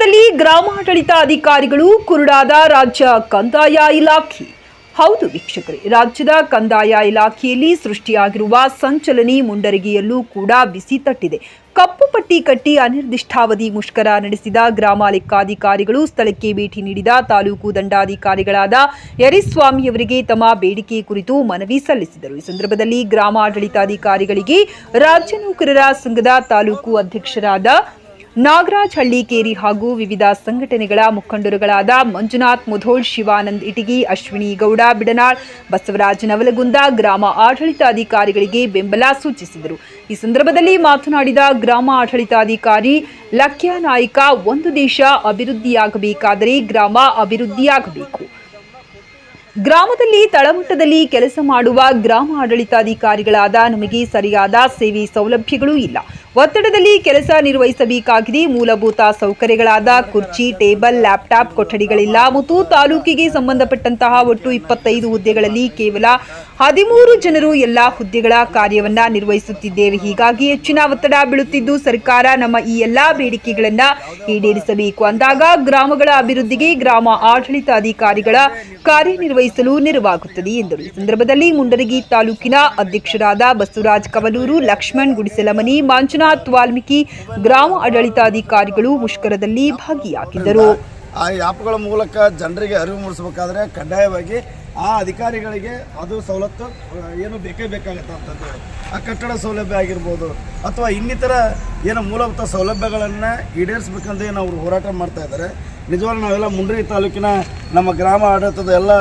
ಸಂದರ್ಭದಲ್ಲಿ ಗ್ರಾಮಾಡಳಿತ ಅಧಿಕಾರಿಗಳು ಕುರುಡಾದ ರಾಜ್ಯ ಕಂದಾಯ ಇಲಾಖೆ. ಹೌದು ವೀಕ್ಷಕರೇ, ರಾಜ್ಯದ ಕಂದಾಯ ಇಲಾಖೆಯಲ್ಲಿ ಸೃಷ್ಟಿಯಾಗಿರುವ ಸಂಚಲನಿ ಮುಂಡರಗಿಯಲ್ಲೂ ಕೂಡ ಬಿಸಿ ತಟ್ಟಿದೆ. ಕಪ್ಪು ಪಟ್ಟಿ ಕಟ್ಟಿ ಅನಿರ್ದಿಷ್ಟಾವಧಿ ಮುಷ್ಕರ ನಡೆಸಿದ ಗ್ರಾಮ ಲೆಕ್ಕಾಧಿಕಾರಿಗಳು ಸ್ಥಳಕ್ಕೆ ಭೇಟಿ ನೀಡಿದ ತಾಲೂಕು ದಂಡಾಧಿಕಾರಿಗಳಾದ ಯರಿಸ್ವಾಮಿಯವರಿಗೆ ತಮ್ಮ ಬೇಡಿಕೆ ಕುರಿತು ಮನವಿ ಸಲ್ಲಿಸಿದರು. ಈ ಸಂದರ್ಭದಲ್ಲಿ ಗ್ರಾಮ ಆಡಳಿತಾಧಿಕಾರಿಗಳಿಗೆ ರಾಜ್ಯ ನೌಕರರ ಸಂಘದ ತಾಲೂಕು ಅಧ್ಯಕ್ಷರಾದ ನಾಗರಾಜ್ ಹಳ್ಳಿಕೇರಿ ಹಾಗೂ ವಿವಿಧ ಸಂಘಟನೆಗಳ ಮುಖಂಡರುಗಳಾದ ಮಂಜುನಾಥ್, ಮುಧೋಳ್, ಶಿವಾನಂದ್ ಇಟಗಿ, ಅಶ್ವಿನಿ ಗೌಡ, ಬಿಡನಾಳ್, ಬಸವರಾಜ್ ನವಲಗುಂದ, ಗ್ರಾಮ ಆಡಳಿತಾಧಿಕಾರಿಗಳಿಗೆ ಬೆಂಬಲ ಸೂಚಿಸಿದರು. ಈ ಸಂದರ್ಭದಲ್ಲಿ ಮಾತನಾಡಿದ ಗ್ರಾಮ ಆಡಳಿತಾಧಿಕಾರಿ ಲಕ್ಯ ಒಂದು ದೇಶ ಅಭಿವೃದ್ಧಿಯಾಗಬೇಕಾದರೆ ಗ್ರಾಮ ಅಭಿವೃದ್ಧಿಯಾಗಬೇಕು. ಗ್ರಾಮದಲ್ಲಿ ತಳಮಟ್ಟದಲ್ಲಿ ಕೆಲಸ ಮಾಡುವ ಗ್ರಾಮ ಆಡಳಿತಾಧಿಕಾರಿಗಳಾದ ನಮಗೆ ಸರಿಯಾದ ಸೇವೆ ಸೌಲಭ್ಯಗಳೂ ಇಲ್ಲ. ಒತ್ತಡದಲ್ಲಿ ಕೆಲಸ ನಿರ್ವಹಿಸಬೇಕಾಗಿದೆ. ಮೂಲಭೂತ ಸೌಕರ್ಯಗಳಾದ ಕುರ್ಚಿ, ಟೇಬಲ್, ಲ್ಯಾಪ್ಟಾಪ್, ಕೊಠಡಿಗಳಿಲ್ಲ. ಮತ್ತು ತಾಲೂಕಿಗೆ ಸಂಬಂಧಪಟ್ಟಂತಹ ಒಟ್ಟು ಇಪ್ಪತ್ತೈದು ಹುದ್ದೆಗಳಲ್ಲಿ ಕೇವಲ ಹದಿಮೂರು ಜನರು ಎಲ್ಲಾ ಹುದ್ದೆಗಳ ಕಾರ್ಯವನ್ನ ನಿರ್ವಹಿಸುತ್ತಿದ್ದೇವೆ. ಹೀಗಾಗಿ ಹೆಚ್ಚಿನ ಒತ್ತಡ ಬೀಳುತ್ತಿದ್ದು, ಸರ್ಕಾರ ನಮ್ಮ ಈ ಎಲ್ಲಾ ಬೇಡಿಕೆಗಳನ್ನ ಈಡೇರಿಸಬೇಕು. ಅಂದಾಗ ಗ್ರಾಮಗಳ ಅಭಿವೃದ್ಧಿಗೆ ಗ್ರಾಮ ಆಡಳಿತಾಧಿಕಾರಿಗಳ ಕಾರ್ಯನಿರ್ವಹಿಸಲು ನೆರವಾಗುತ್ತದೆ ಎಂದರು. ಈ ಸಂದರ್ಭದಲ್ಲಿ ಮುಂಡರಗಿ ತಾಲೂಕಿನ ಅಧ್ಯಕ್ಷರಾದ ಬಸವರಾಜ್ ಕವಲೂರು ಲಕ್ಷ್ಮಣ್ ಗುಡಿಸಲಮನಿ ಮಂಜುನಾಥ್ ವಾಲ್ಮೀಕಿ ಗ್ರಾಮ ಆಡಳಿತಾಧಿಕಾರಿಗಳು ಮುಷ್ಕರದಲ್ಲಿ ಭಾಗಿಯಾಗಿದ್ದರು. ಆ ಆ್ಯಪ್ಗಳ ಮೂಲಕ ಜನರಿಗೆ ಅರಿವು ಮೂಡಿಸಬೇಕಾದ್ರೆ ಕಡ್ಡಾಯವಾಗಿ ಆ ಅಧಿಕಾರಿಗಳಿಗೆ ಅದು ಸವಲತ್ತು, ಏನು ಬೇಕೇ ಬೇಕಾಗುತ್ತೆ ಅಂತಂದರೆ ಆ ಕಟ್ಟಡ ಸೌಲಭ್ಯ ಆಗಿರ್ಬೋದು ಅಥವಾ ಇನ್ನಿತರ ಏನು ಮೂಲಭೂತ ಸೌಲಭ್ಯಗಳನ್ನು ಈಡೇರಿಸ್ಬೇಕಂತ ಏನು ಅವರು ಹೋರಾಟ ಮಾಡ್ತಾ ಇದ್ದಾರೆ. ನಿಜವಾಗ್ಲೂ ನಾವೆಲ್ಲ ಮುಂಡ್ರಿ ತಾಲೂಕಿನ ನಮ್ಮ ಗ್ರಾಮ ಆಡಳಿತದ ಎಲ್ಲ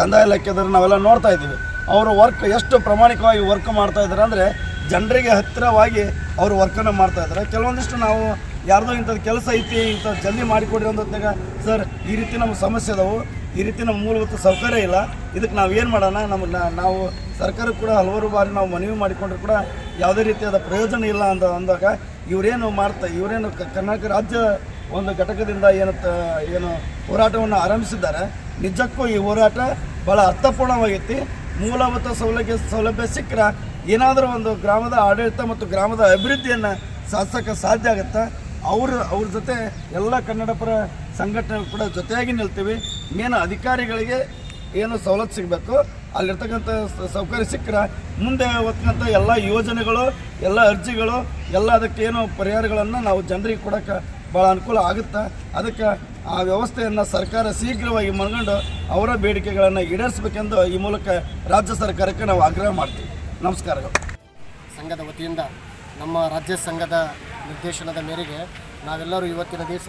ಕಂದಾಯ ಇಲಾಖೆದವ್ರು ನಾವೆಲ್ಲ ನೋಡ್ತಾ ಇದ್ದೀವಿ. ಅವರು ವರ್ಕ್ ಎಷ್ಟು ಪ್ರಾಮಾಣಿಕವಾಗಿ ವರ್ಕ್ ಮಾಡ್ತಾ ಇದ್ದಾರೆ ಅಂದರೆ ಜನರಿಗೆ ಹತ್ತಿರವಾಗಿ ಅವರು ವರ್ಕನ್ನು ಮಾಡ್ತಾ ಇದ್ದಾರೆ. ಕೆಲವೊಂದಿಷ್ಟು ನಾವು ಯಾರ್ದೋ ಇಂಥದ್ದು ಕೆಲಸ ಐತಿ ಇಂಥ ಜಲ್ದಿ ಮಾಡಿಕೊಡಿ ಅಂದಾಗ ಸರ್, ಈ ರೀತಿ ನಮ್ಮ ಸಮಸ್ಯೆ ಅದಾವು, ಈ ರೀತಿ ನಮ್ಮ ಮೂಲಭೂತ ಸೌಕರ್ಯ ಇಲ್ಲ, ಇದಕ್ಕೆ ನಾವು ಏನು ಮಾಡೋಣ, ನಮಗೆ ನಾವು ಸರ್ಕಾರ ಕೂಡ ಹಲವಾರು ಬಾರಿ ನಾವು ಮನವಿ ಮಾಡಿಕೊಂಡ್ರು ಕೂಡ ಯಾವುದೇ ರೀತಿಯಾದ ಪ್ರಯೋಜನ ಇಲ್ಲ ಅಂತ ಅಂದಾಗ ಇವರೇನು ಮಾಡ್ತಾ, ಇವರೇನು ಕರ್ನಾಟಕ ರಾಜ್ಯ ಒಂದು ಘಟಕದಿಂದ ಏನು ಏನು ಹೋರಾಟವನ್ನು ಆರಂಭಿಸಿದ್ದಾರೆ. ನಿಜಕ್ಕೂ ಈ ಹೋರಾಟ ಭಾಳ ಅರ್ಥಪೂರ್ಣವಾಗೈತಿ. ಮೂಲಭೂತ ಸೌಲಭ್ಯ ಸೌಲಭ್ಯ ಸಿಕ್ಕರೆ ಏನಾದರೂ ಒಂದು ಗ್ರಾಮದ ಆಡಳಿತ ಮತ್ತು ಗ್ರಾಮದ ಅಭಿವೃದ್ಧಿಯನ್ನು ಸಾಧಿಸೋಕ್ಕೆ ಸಾಧ್ಯ ಆಗುತ್ತೆ? ಅವರು, ಅವ್ರ ಜೊತೆ ಎಲ್ಲ ಕನ್ನಡಪರ ಸಂಘಟನೆ ಕೂಡ ಜೊತೆಯಾಗಿ ನಿಲ್ತೀವಿ. ಮೇನ್ ಅಧಿಕಾರಿಗಳಿಗೆ ಏನು ಸವಲತ್ತು ಸಿಗಬೇಕು? ಅಲ್ಲಿರ್ತಕ್ಕಂಥ ಸೌಕರ್ಯ ಸಿಕ್ಕರೆ ಮುಂದೆ ಹೊತ್ಕಂಥ ಎಲ್ಲ ಯೋಜನೆಗಳು, ಎಲ್ಲ ಅರ್ಜಿಗಳು, ಎಲ್ಲ ಏನು ಪರಿಹಾರಗಳನ್ನು ನಾವು ಜನರಿಗೆ ಕೊಡೋಕ್ಕೆ ಭಾಳ ಅನುಕೂಲ ಆಗುತ್ತೆ? ಅದಕ್ಕೆ ಆ ವ್ಯವಸ್ಥೆಯನ್ನು ಸರ್ಕಾರ ಶೀಘ್ರವಾಗಿ ಮನಗಂಡು ಅವರ ಬೇಡಿಕೆಗಳನ್ನು ಈಡೇರಿಸಬೇಕೆಂದು ಈ ಮೂಲಕ ರಾಜ್ಯ ಸರ್ಕಾರಕ್ಕೆ ನಾವು ಆಗ್ರಹ ಮಾಡ್ತೀವಿ. ನಮಸ್ಕಾರಗಳು ಸಂಘದ ವತಿಯಿಂದ ನಮ್ಮ ರಾಜ್ಯ ಸಂಘದ ನಿರ್ದೇಶನದ ಮೇರೆಗೆ ನಾವೆಲ್ಲರೂ ಇವತ್ತಿನ ದಿವಸ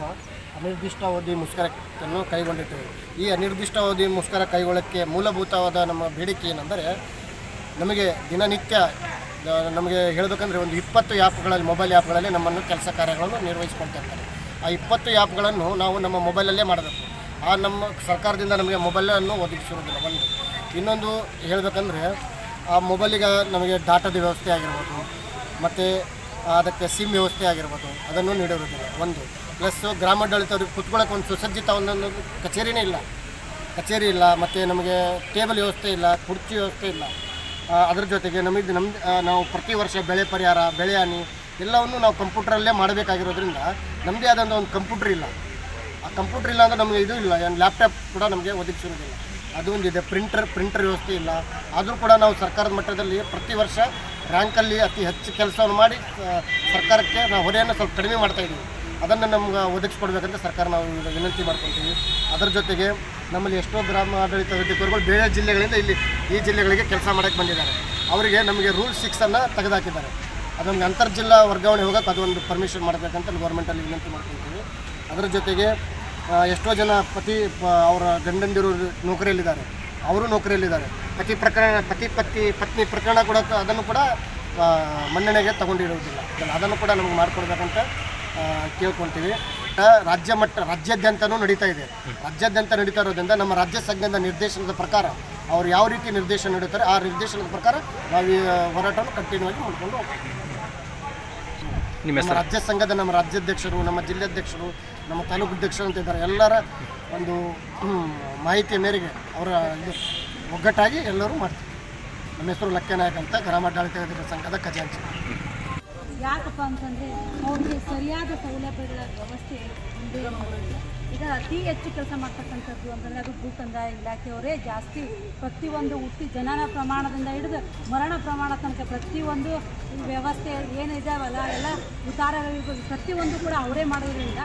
ಅನಿರ್ದಿಷ್ಟಾವಧಿ ಮುಷ್ಕರವನ್ನು ಕೈಗೊಂಡಿದ್ದೇವೆ. ಈ ಅನಿರ್ದಿಷ್ಟಾವಧಿ ಮುಷ್ಕರ ಕೈಗೊಳ್ಳಕ್ಕೆ ಮೂಲಭೂತವಾದ ನಮ್ಮ ಬೇಡಿಕೆ ಏನೆಂದರೆ, ನಮಗೆ ದಿನನಿತ್ಯ ನಮಗೆ ಹೇಳಬೇಕಂದ್ರೆ ಒಂದು ಇಪ್ಪತ್ತು ಆ್ಯಪ್ಗಳಲ್ಲಿ, ಮೊಬೈಲ್ ಆ್ಯಪ್ಗಳಲ್ಲಿ ನಮ್ಮನ್ನು ಕೆಲಸ ಕಾರ್ಯಗಳನ್ನು ನಿರ್ವಹಿಸ್ಕೊಳ್ತಾ ಇರ್ತಾರೆ. ಆ ಇಪ್ಪತ್ತು ಆ್ಯಪ್ಗಳನ್ನು ನಾವು ನಮ್ಮ ಮೊಬೈಲಲ್ಲೇ ಮಾಡಬೇಕು. ಆ ನಮ್ಮ ಸರ್ಕಾರದಿಂದ ನಮಗೆ ಮೊಬೈಲನ್ನು ಒದಗಿಸಿರೋದಿಲ್ಲ ಒಂದು, ಇನ್ನೊಂದು ಹೇಳಬೇಕಂದ್ರೆ ಆ ಮೊಬೈಲಿಗೆ ನಮಗೆ ಡಾಟಾದ ವ್ಯವಸ್ಥೆ ಆಗಿರ್ಬೋದು, ಮತ್ತು ಅದಕ್ಕೆ ಸಿಮ್ ವ್ಯವಸ್ಥೆ ಆಗಿರ್ಬೋದು, ಅದನ್ನು ನೀಡಿರೋದಿಲ್ಲ ಒಂದು. ಪ್ಲಸ್ ಗ್ರಾಮಾಡಳಿತವ್ರಿಗೆ ಕುತ್ಕೊಳ್ಳೋಕೆ ಒಂದು ಸುಸಜ್ಜಿತ ಒಂದೊಂದು ಕಚೇರಿನೇ ಇಲ್ಲ. ಕಚೇರಿ ಇಲ್ಲ, ಮತ್ತು ನಮಗೆ ಟೇಬಲ್ ವ್ಯವಸ್ಥೆ ಇಲ್ಲ, ಕುರ್ಚಿ ವ್ಯವಸ್ಥೆ ಇಲ್ಲ. ಅದ್ರ ಜೊತೆಗೆ ನಮಗೆ ನಮ್ಮ ನಾವು ಪ್ರತಿ ವರ್ಷ ಬೆಳೆ ಪರಿಹಾರ, ಬೆಳೆ ಹಾನಿ ಎಲ್ಲವನ್ನು ನಾವು ಕಂಪ್ಯೂಟ್ರಲ್ಲೇ ಮಾಡಬೇಕಾಗಿರೋದ್ರಿಂದ ನಮ್ಮದೇ ಆದಂಥ ಒಂದು ಕಂಪ್ಯೂಟ್ರ್ ಇಲ್ಲ. ಆ ಕಂಪ್ಯೂಟ್ರ್ ಇಲ್ಲ ಅಂದರೆ ನಮಗೆ ಇದು ಇಲ್ಲ, ಏನು ಲ್ಯಾಪ್ಟಾಪ್ ಕೂಡ ನಮಗೆ ಒದಗಿಸಿರೋದಿಲ್ಲ ಅದು ಒಂದಿದೆ ಪ್ರಿಂಟರ್ ಪ್ರಿಂಟರ್ ವ್ಯವಸ್ಥೆ ಇಲ್ಲ. ಆದರೂ ಕೂಡ ನಾವು ಸರ್ಕಾರದ ಮಟ್ಟದಲ್ಲಿ ಪ್ರತಿ ವರ್ಷ ರ್ಯಾಂಕಲ್ಲಿ ಅತಿ ಹೆಚ್ಚು ಕೆಲಸವನ್ನು ಮಾಡಿ ಸರ್ಕಾರಕ್ಕೆ ನಾವು ಹೊರೆಯನ್ನು ಸ್ವಲ್ಪ ಕಡಿಮೆ ಮಾಡ್ತಾ ಇದ್ದೀವಿ ಅದನ್ನು ನಮ್ಗೆ ಒದಗಿಸ್ಕೊಡ್ಬೇಕಂತ ಸರ್ಕಾರ ನಾವು ಈಗ ವಿನಂತಿ ಮಾಡ್ಕೊತೀವಿ ಅದರ ಜೊತೆಗೆ ನಮ್ಮಲ್ಲಿ ಎಷ್ಟೋ ಗ್ರಾಮ ಆಡಳಿತ ಅಧಿಕಾರಿಗಳು ಬೇರೆ ಜಿಲ್ಲೆಗಳಿಂದ ಇಲ್ಲಿ ಈ ಜಿಲ್ಲೆಗಳಿಗೆ ಕೆಲಸ ಮಾಡೋಕ್ಕೆ ಬಂದಿದ್ದಾರೆ. ಅವರಿಗೆ ನಮಗೆ ರೂಲ್ ಸಿಕ್ಸನ್ನು ತೆಗೆದುಹಾಕಿದ್ದಾರೆ ಅದು ನಮಗೆ ಅಂತರ್ಜಿಲ್ಲಾ ವರ್ಗಾವಣೆ ಹೋಗೋಕ್ಕೆ ಅದೊಂದು ಪರ್ಮಿಷನ್ ಮಾಡಬೇಕಂತ ಗೌರ್ಮೆಂಟಲ್ಲಿ ವಿನಂತಿ ಮಾಡ್ಕೊತೀವಿ ಅದರ ಜೊತೆಗೆ ಎಷ್ಟೋ ಜನ ಪತಿ ಅವರ ಗಂಡಂದಿರು ನೌಕರಿಯಲ್ಲಿದ್ದಾರೆ. ಅವರು ನೌಕರಿಯಲ್ಲಿದ್ದಾರೆ. ಪತಿ ಪ್ರಕರಣ, ಪತಿ ಪತಿ, ಪತ್ನಿ ಪ್ರಕರಣ ಕೂಡ ಅದನ್ನು ಕೂಡ ಮನ್ನಣೆಗೆ ತಗೊಂಡಿರೋದಿಲ್ಲ ಅದನ್ನ- ಕೂಡ ನಮಗೆ ಮಾಡಿಕೊಡ್ಬೇಕಂತ ಕೇಳ್ಕೊಳ್ತೀವಿ. ರಾಜ್ಯ ಮಟ್ಟ, ರಾಜ್ಯಾದ್ಯಂತನೂ ನಡೀತಾ ಇದೆ. ರಾಜ್ಯಾದ್ಯಂತ ನಡೀತಾ ಇರೋದ್ರಿಂದ ನಮ್ಮ ರಾಜ್ಯ ಸಂಘದ ನಿರ್ದೇಶನದ ಪ್ರಕಾರ, ಅವ್ರು ಯಾವ ರೀತಿ ನಿರ್ದೇಶನ ನೀಡುತ್ತಾರೆ, ಆ ನಿರ್ದೇಶನದ ಪ್ರಕಾರ ನಾವು ಹೋರಾಟವನ್ನು ಕಂಟಿನ್ಯೂ ಆಗಿ ಮಾಡ್ಕೊಂಡು ಹೋಗ್ತೀವಿ. ನಮ್ಮ ರಾಜ್ಯ ಸಂಘದ ನಮ್ಮ ರಾಜ್ಯಾಧ್ಯಕ್ಷರು ನಮ್ಮ ಜಿಲ್ಲಾಧ್ಯಕ್ಷರು ನಮ್ಮ ತಾಲೂಕು ಅಧ್ಯಕ್ಷರು ಅಂತ ಇದ್ದಾರೆ. ಎಲ್ಲರ ಒಂದು ಹ್ಮ್, ಮಾಹಿತಿಯ ಮೇರೆಗೆ ಅವರ ಇದು ಒಗ್ಗಟ್ಟಾಗಿ ಎಲ್ಲರೂ ಮಾಡ್ತೀವಿ. ನಮ್ಮ ಹೆಸರು ಲಕ್ಷ್ಯನಾಯಕ್ ಅಂತ ಗ್ರಾಮಾಡಳಿತ ಸಂಘದ ಖಜಾಂಚಿ. ಯಾಕಪ್ಪ ಅಂತಂದರೆ ಅವ್ರಿಗೆ ಸರಿಯಾದ ಸೌಲಭ್ಯಗಳ ವ್ಯವಸ್ಥೆ ಒಂದು ಈಗ ಅತಿ ಹೆಚ್ಚು ಕೆಲಸ ಮಾಡ್ತಕ್ಕಂಥದ್ದು ಅಂತಂದರೆ ಅದು ಭೂ ಕಂದಾಯ ಇಲಾಖೆಯವರೇ ಜಾಸ್ತಿ ಪ್ರತಿಯೊಂದು ಹುಟ್ಟಿ ಜನನ ಪ್ರಮಾಣದಿಂದ ಹಿಡಿದು ಮರಣ ಪ್ರಮಾಣ ತನಕ ಪ್ರತಿಯೊಂದು ವ್ಯವಸ್ಥೆ ಏನಿದಾವಲ್ಲ ಎಲ್ಲ ಉತ್ತಾರಗಳಿರ್ಬೋದು ಪ್ರತಿಯೊಂದು ಕೂಡ ಅವರೇ ಮಾಡೋದ್ರಿಂದ